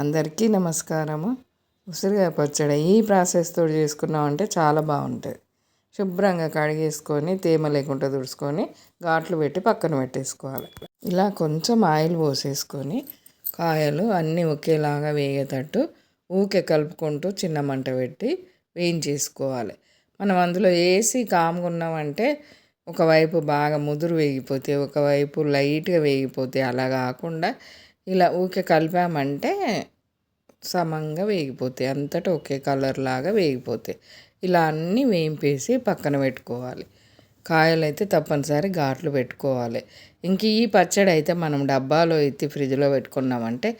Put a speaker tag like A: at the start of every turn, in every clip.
A: అందరికీ నమస్కారము. ఉసిరికాయ పచ్చడి ఈ ప్రాసెస్తో చేసుకున్నామంటే చాలా బాగుంటుంది శుభ్రంగా కడిగేసుకొని తేమ లేకుండా తుడుచుకొని ఘాట్లు పెట్టి పక్కన పెట్టేసుకోవాలి. ఇలా కొంచెం ఆయిల్ పోసేసుకొని కాయలు అన్నీ ఒకేలాగా వేగేటట్టు ఊకే కలుపుకుంటూ చిన్న మంట పెట్టి వేయించేసుకోవాలి. మనం అందులో వేసి కాముకున్నామంటే ఒకవైపు బాగా ముదురు వేగిపోతే ఒకవైపు లైట్గా వేగిపోతే అలా కాకుండా ఇలా ఊకే కలిపామంటే సమంగా వేగిపోతాయి. అంతటా ఒకే కలర్ లాగా వేగిపోతాయి. ఇలా అన్నీ వేయింపేసి పక్కన పెట్టుకోవాలి. కాయలు అయితే తప్పనిసరి ఘాట్లు పెట్టుకోవాలి. ఇంక ఈ పచ్చడి అయితే మనం డబ్బాలో ఎత్తి ఫ్రిడ్జ్లో పెట్టుకున్నామంటే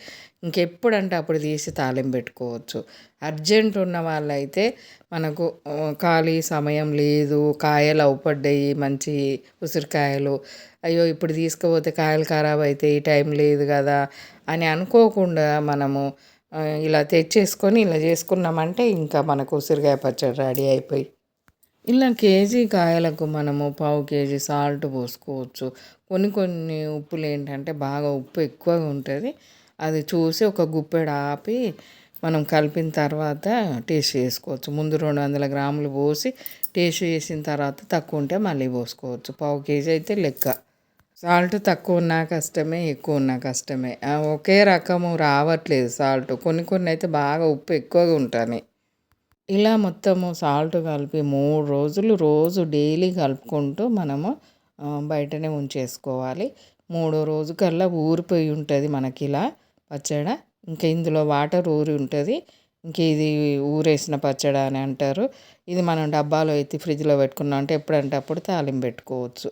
A: ఇంకెప్పుడంటే అప్పుడు తీసి తాలింపు పెట్టుకోవచ్చు. అర్జెంట్ ఉన్న వాళ్ళైతే మనకు ఖాళీ సమయం లేదు కాయలు అవుపడ్డాయి మంచి ఉసిరికాయలు అయ్యో ఇప్పుడు తీసుకుపోతే కాయలు ఖరాబ్ అవుతాయి టైం లేదు కదా అని అనుకోకుండా మనము ఇలా తెచ్చేసుకొని ఇలా చేసుకున్నామంటే ఇంకా మనకు ఉసిరికాయ పచ్చడి రెడీ అయిపోయి ఇలా కేజీ కాయలకు మనము పావు కేజీ సాల్ట్ పోసుకోవచ్చు. కొన్ని కొన్ని ఉప్పులు ఏంటంటే బాగా ఉప్పు ఎక్కువగా ఉంటుంది. అది చూసి ఒక గుప్పెడు ఆపి మనం కలిపిన తర్వాత టేస్ట్ చేసుకోవచ్చు. ముందు రెండు వందల గ్రాములు పోసి టేస్ట్ చేసిన తర్వాత తక్కువ ఉంటే మళ్ళీ పోసుకోవచ్చు. పావు కేజీ అయితే లెక్క. సాల్ట్ తక్కువ ఉన్నా కష్టమే ఎక్కువ ఉన్నా కష్టమే. ఒకే రకము రావట్లేదు సాల్ట్. కొన్ని కొన్ని అయితే బాగా ఉప్పు ఎక్కువగా ఉంటాయి. ఇలా మొత్తము సాల్ట్ కలిపి మూడు రోజులు రోజు డైలీ కలుపుకుంటూ మనము బయటనే ఉంచేసుకోవాలి. మూడో రోజు కల్లా ఊరిపోయి ఉంటుంది మనకి ఇలా పచ్చడి. ఇంకా ఇందులో వాటర్ ఊరి ఉంటుంది. ఇంక ఇది ఊరేసిన పచ్చడి అని అంటారు. ఇది మనం డబ్బాలో ఎత్తి ఫ్రిడ్జ్లో పెట్టుకున్నాం అంటే ఎప్పుడంటే అప్పుడు తాలింపు పెట్టుకోవచ్చు.